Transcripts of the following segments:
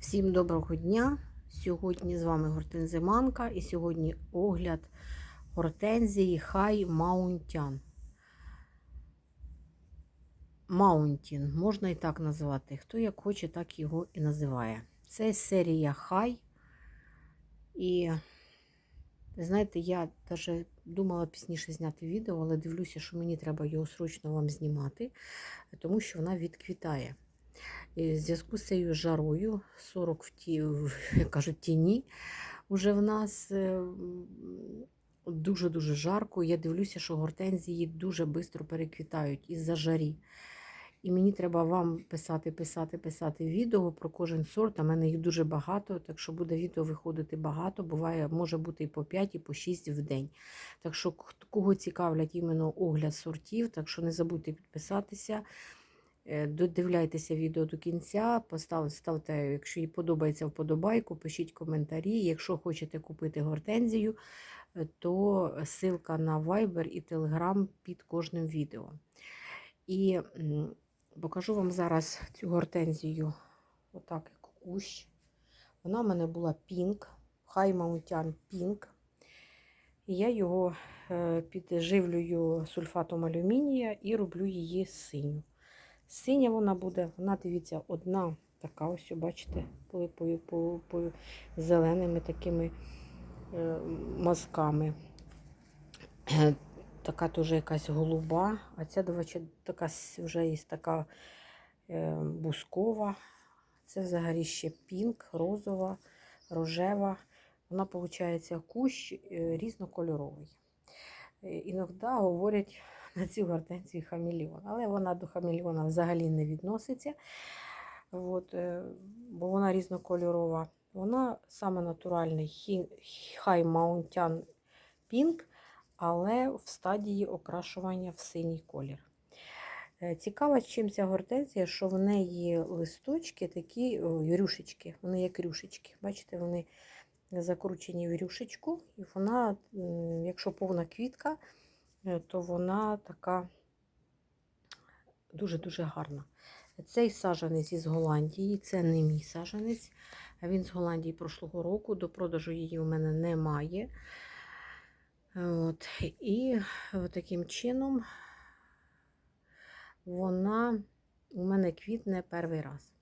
Всім доброго дня! Сьогодні з вами Гортензиманка і сьогодні огляд гортензії Хай Маунтян. Маунтін, можна і так назвати. Хто як хоче, так його і називає. Це серія Хай. І, знаєте, я навіть думала пізніше зняти відео, але дивлюся, що мені треба його срочно вам знімати, тому що вона відквітає. В зв'язку з цією жарою, 40 в ті, як кажуть, тіні, вже в нас е, дуже-дуже жарко. Я дивлюся, що гортензії дуже швидко переквітають із-за жарі. І мені треба вам писати, писати, писати відео про кожен сорт. А мене їх дуже багато, так що буде відео виходити багато. Буває, може бути і по 5, і по 6 в день. Так що, кого цікавлять іменно огляд сортів, так що не забудьте підписатися. Е, Додивляйтеся відео до кінця, поставте, ставте, якщо їй подобається вподобайку, пишіть коментарі. Якщо хочете купити гортензію, е, то ссылка на Viber і Telegram під кожним відео. І покажу вам зараз цю гортензію, отак як кущ. Вона в мене була пінк, хай маунтян пінк. І я його е, підживлюю сульфатом алюмінія і роблю її синю. Синя вона буде, вона, дивіться, одна така, ось, бачите, по, по, зеленими такими е, мазками. Е, Така теж якась голуба, а ця речі, така вже є така е, бускова. Це взагалі ще пінк, розова, рожева. Вона, виходить, кущ е, різнокольоровий. Е, Іноді говорять на цю гортензію хамелеон, але вона до хамелеона взагалі не відноситься, От, е, бо вона різнокольорова. Вона саме натуральний хай маунтян пінк, але в стадії окрашування в синій колір. Е, Цікава, чим ця гортензія, що в неї листочки такі рюшечки, вони як рюшечки. Бачите, вони закручені в рюшечку, і вона, якщо повна квітка, то вона така дуже-дуже гарна. Цей саджанець із Голландії, це не мій саджанець, він з Голландії прошлого року. До продажу її у мене немає. От. І таким чином вона у мене квітне перший раз.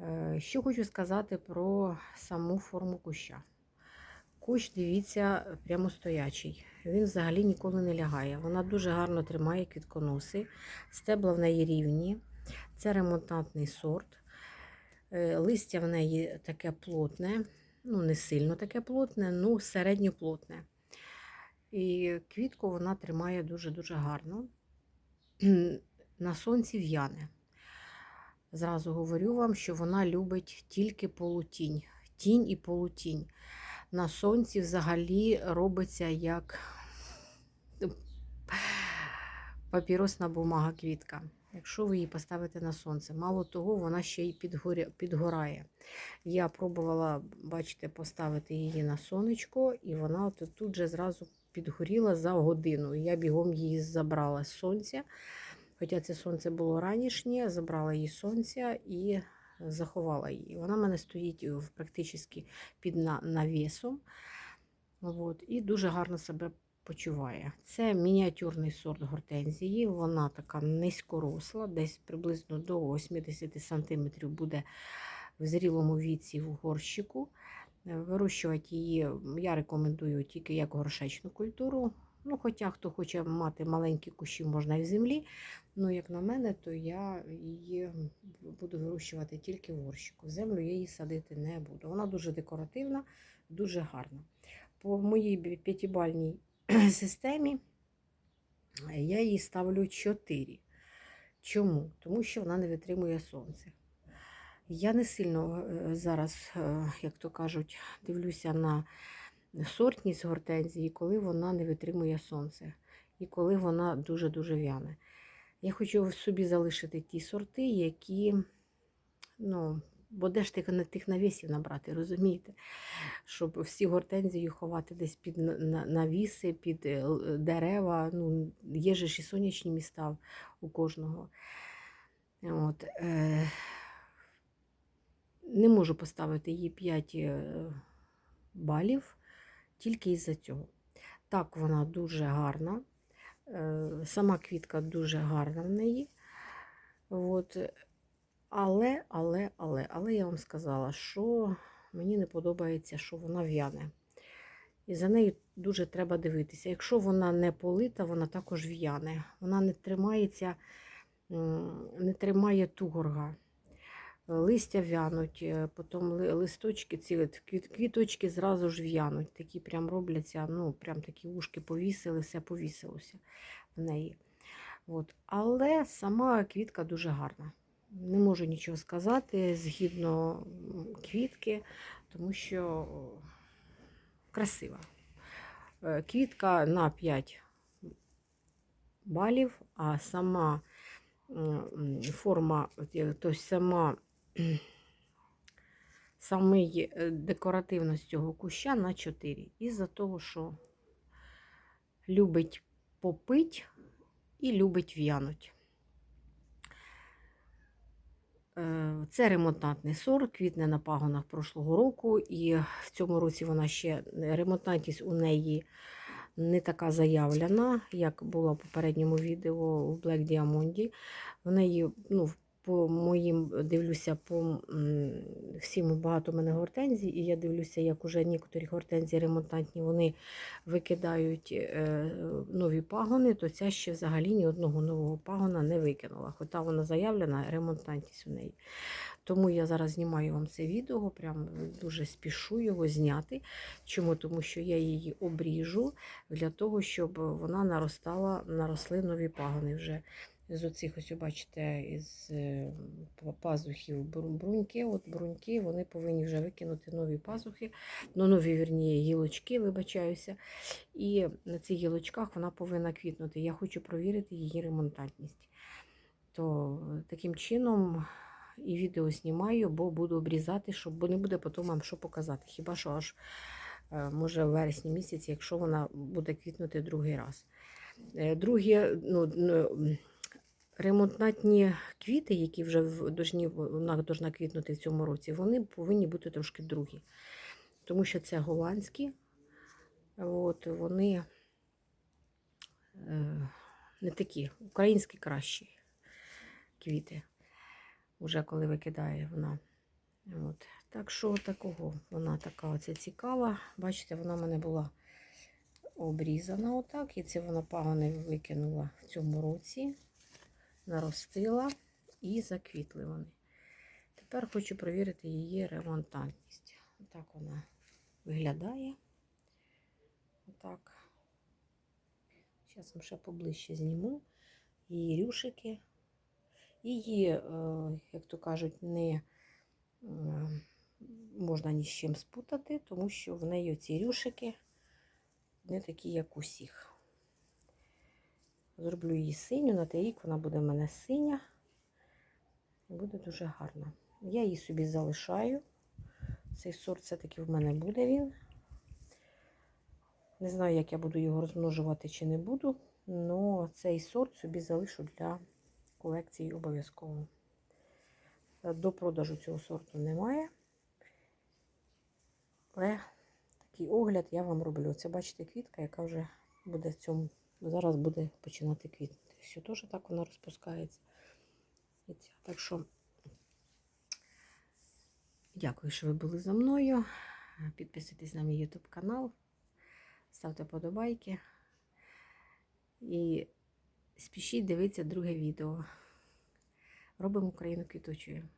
Е, Що хочу сказати про саму форму куща. Кущ, дивіться, прямо стоячий. Він взагалі ніколи не лягає. Вона дуже гарно тримає квітконоси, стебла в неї рівні. Це ремонтантний сорт. Е, Листя в неї таке плотне, ну не сильно таке плотне, ну середньоплотне. І квітку вона тримає дуже-дуже гарно. На сонці в'яне. Зразу говорю вам, що вона любить тільки полутінь. Тінь і полутінь. На сонці взагалі робиться як папіросна бумага квітка. Якщо ви її поставите на сонце, мало того, вона ще й підгорає. Я пробувала, бачите, поставити її на сонечко, і вона от тут же зразу підгоріла за годину. Я бігом її забрала з сонця. Хоча це сонце було ранішнє, забрала її сонця і заховала її. Вона в мене стоїть в- практично під навісом. От, і дуже гарно себе почуває. Це мініатюрний сорт гортензії. Вона така низькоросла, десь приблизно до 80 см буде в зрілому віці в горщику. Е, Вирощувати її я рекомендую тільки як горшечну культуру. Ну, хоча хто хоче мати маленькі кущі, можна і в землі. Ну, як на мене, то я її буду вирощувати тільки в горщику. В землю я її садити не буду. Вона дуже декоративна, дуже гарна. По моїй п'ятибальній системі я їй ставлю 4. Чому? Тому що вона не витримує сонце. Я не сильно е, зараз, е, як то кажуть, дивлюся на сортність гортензії, коли вона не витримує сонце і коли вона дуже-дуже в'яне. Я хочу собі залишити ті сорти, які, ну, бо де ж тих, тих навісів набрати, розумієте? Щоб всі гортензії ховати десь під на- на- навіси, під е, дерева. Ну, є ж і сонячні міста у кожного. От, е, не можу поставити їй 5 е, балів тільки із-за цього. Так, вона дуже гарна. Е, Сама квітка дуже гарна в неї. От. Але, але, але, але я вам сказала, що мені не подобається, що вона в'яне. І за нею дуже треба дивитися. Якщо вона не полита, вона також в'яне. Вона не тримається, не тримає тугорга. Листя в'януть, е, потім листочки, ці квіточки зразу ж в'януть. Такі прям робляться, ну, прям такі ушки повісили, все повісилося в неї. От. Але сама квітка дуже гарна. Не можу нічого сказати згідно квітки, тому що красива. Е, Квітка на 5 балів, а сама форма, тобто сама самий е, декоративність цього куща на 4. Із-за того, що любить попить і любить в'януть. Е, Це ремонтантний сорт, квітне на пагонах прошлого року, і в цьому році вона ще ремонтантність у неї не така заявлена, як була в попередньому відео у Black Diamond. В неї, ну, по моїм дивлюся, по всім багато в мене гортензій, і я дивлюся, як уже некоторі гортензії ремонтантні вони викидають е, нові пагони, то ця ще взагалі ні одного нового пагона не викинула. Хоча вона заявлена, ремонтантність у неї. Тому я зараз знімаю вам це відео, прям дуже спішу його зняти. Чому? Тому що я її обріжу для того, щоб вона наростала, наросли нові пагони вже. З оцих, ось, бачите, із е, пазухів бруньки, от бруньки, вони повинні вже викинути нові пазухи, ну, нові вірні, гілочки, вибачаюся. І на цих гілочках вона повинна квітнути. Я хочу провірити її ремонтантність. То е, таким чином і відео знімаю, бо буду обрізати, щоб бо не буде потім вам що показати. Хіба що аж е, може в вересні місяці, якщо вона буде квітнути другий раз. Е, Другі, ну, м, ремонтантні квіти, які вже вона должна квітнути в цьому році, вони повинні бути трошки другі. Тому що це голландські, от, вони е, не такі, українські кращі квіти, вже коли викидає вона. От. Так що такого, вона така оця цікава. Бачите, вона в мене була обрізана отак, і це вона пагони викинула в цьому році, наростила і заквітли вони. Тепер хочу перевірити її ремонтантність. Отак вона виглядає. Отак. Зараз вам ще поближче зніму її рюшики. Її, е, як то кажуть, не е, можна ні з чим спутати, тому що в неї ці рюшики не такі, як усіх. Зроблю її синю, на той рік вона буде в мене синя. Буде дуже гарна. Я її собі залишаю. Цей сорт все-таки в мене буде він. Не знаю, як я буду його розмножувати чи не буду, але цей сорт собі залишу для колекції обов'язково. До продажу цього сорту немає. Але такий огляд я вам роблю. Це, бачите, квітка, яка вже буде в цьому, зараз буде починати квітнути. Все теж так вона розпускається. Так що, дякую, що ви були за мною. Підписуйтесь на мій YouTube канал, ставте подобайки і спішіть дивитися друге відео. Робимо Україну квітучою.